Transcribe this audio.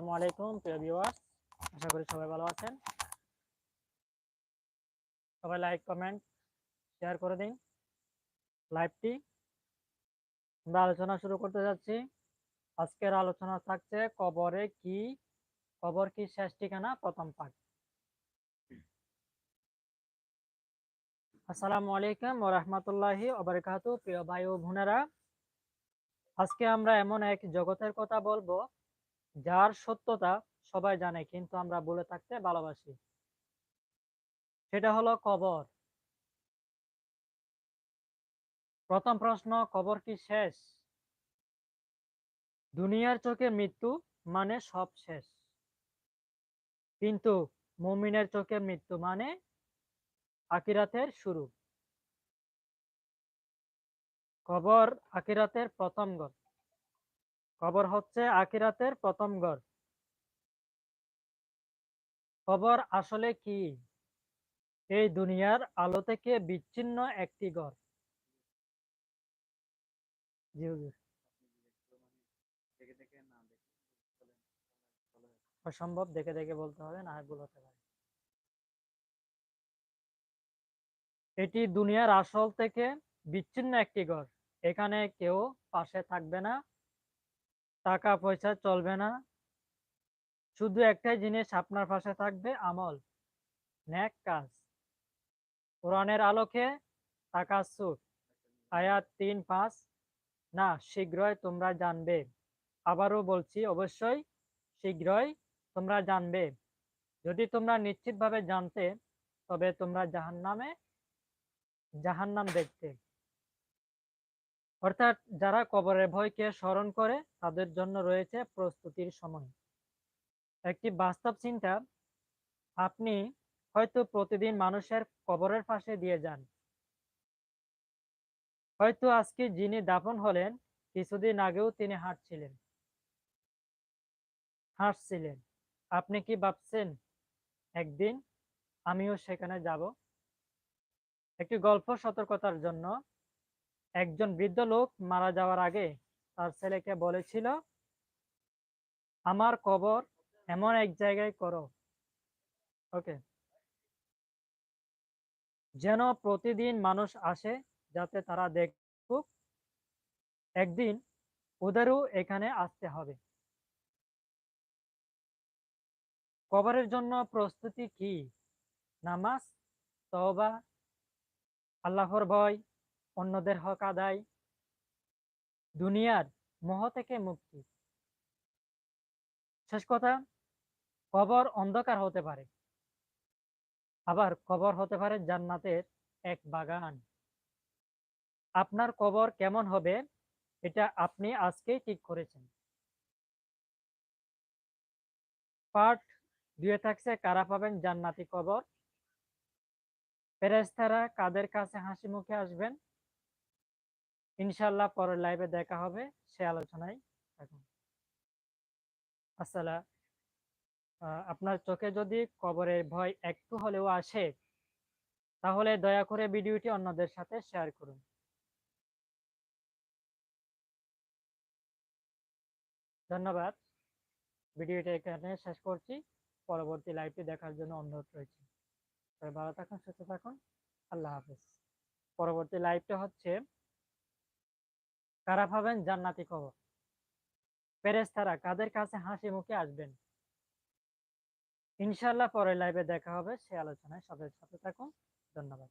আসসালামু আলাইকুম, প্রিয় ভিউয়ার্স আশা করি সবাই ভালো আছেন। সবাই লাইক কমেন্ট শেয়ার করে দিন। লাইভটি আমরা আলোচনা শুরু করতে যাচ্ছি। আজকের আলোচনা থাকছে কবরে কি, কবর কি শেষ ঠিকানা? প্রথম পাঠ আসসালামু আলাইকুম ওয়া রাহমাতুল্লাহি ওয়া বারাকাতুহু, প্রিয় ভাই ও বোনেরা। আজকে আমরা এমন এক জগতের কথা বলব যার সত্যতা সবাই জানে, কিন্তু আমরা বলে থাকতে ভালোবাসি। সেটা হলো কবর। প্রথম প্রশ্ন, কবর কি শেষ? দুনিয়ার চোখে মৃত্যু মানে সব শেষ। কিন্তু মুমিনের চোখে মৃত্যু মানে আকিরাতের শুরু। কবর আকিরাতের প্রথম ঘর কবর হচ্ছে আকিরাতের প্রথম ঘর কবর আসলে কি? এই দুনিয়ার আলো থেকে বিচ্ছিন্ন একটি ঘর অসম্ভব, দেখে দেখে বলতে হবে, না ভুল হতে পারে। এটি দুনিয়ার আসল থেকে বিচ্ছিন্ন একটি ঘর এখানে কেউ পাশে থাকবে না টাকা পয়সা চলবে না। শুধু একটাই জিনিস আপনার পাশে থাকবে, আমল। ন্যাক কাজ। কোরআনের আলোকে টাকা সুখ আয়াত তিন পাঁচ। না, শীঘ্রই তোমরা জানবে। আবারও বলছি, অবশ্যই শীঘ্রই তোমরা জানবে। যদি তোমরা নিশ্চিতভাবে জানতে, তবে তোমরা জাহান্নামে, জাহান্নাম দেখতে। অর্থাৎ যারা কবরের ভয়কে স্মরণ করে, তাদের জন্য রয়েছে প্রস্তুতির সময়। একটি বাস্তব চিন্তা, আপনি হয়তো প্রতিদিন মানুষের কবরের পাশে দিয়ে যান। হয়তো আজকে যিনি দাফন হলেন, কিছুদিন আগেও তিনি হাঁটছিলেন। হাঁটছিলেন। আপনি কি ভাবছেন, একদিন আমিও সেখানে যাব একটি গল্প সতর্কতার জন্য একজন বৃদ্ধ লোক মারা যাওয়ার আগে তার ছেলেকে বলেছিল, আমার কবর এমন এক জায়গায় করো। ওকে। যেন প্রতিদিন মানুষ আসে যাতে তারা দেখুক, একদিন ওদেরও এখানে আসতে হবে। কবরের জন্য প্রস্তুতি কি? নামাজ, তওবা, আল্লাহর ভয় অন্যদের হক আদায়। দুনিয়ার মোহ থেকে মুক্তি। শেষ কথা, কবর অন্ধকার হতে পারে। আবার কবর হতে পারে জান্নাতের এক বাগান। আপনার কবর কেমন হবে, এটা আপনি আজকেই ঠিক করেছেন। পার্ট দুয়ে থাকছে, কারা পাবেন জান্নাতি কবর? ফেরেস্তারা কাদের কাছে হাসি মুখে আসবেন? ইনশাল্লাহ পরের লাইভে দেখা হবে, সে আলোচনায় থাকুন। আসসালাম আপনার চোখে যদি কবরের ভয় একটু হলেও আসে, তাহলে দয়া করে ভিডিওটি অন্যদের সাথে শেয়ার করুন। ধন্যবাদ। ভিডিওটা এখানে শেষ করছি। পরবর্তী লাইভটি দেখার জন্য অনুরোধ রয়েছে ভালো থাকুন, সুস্থ থাকুন। আল্লাহ হাফেজ। পরবর্তী লাইভটা হচ্ছে কারা পাবেন জান্নাতি কবর ফেরেস্তারা কাদের কাছে হাসি মুখে আসবেন? ইনশাল্লাহ পরের লাইভে দেখা হবে, সে আলোচনায় সবাই সাথে থাকুন। ধন্যবাদ।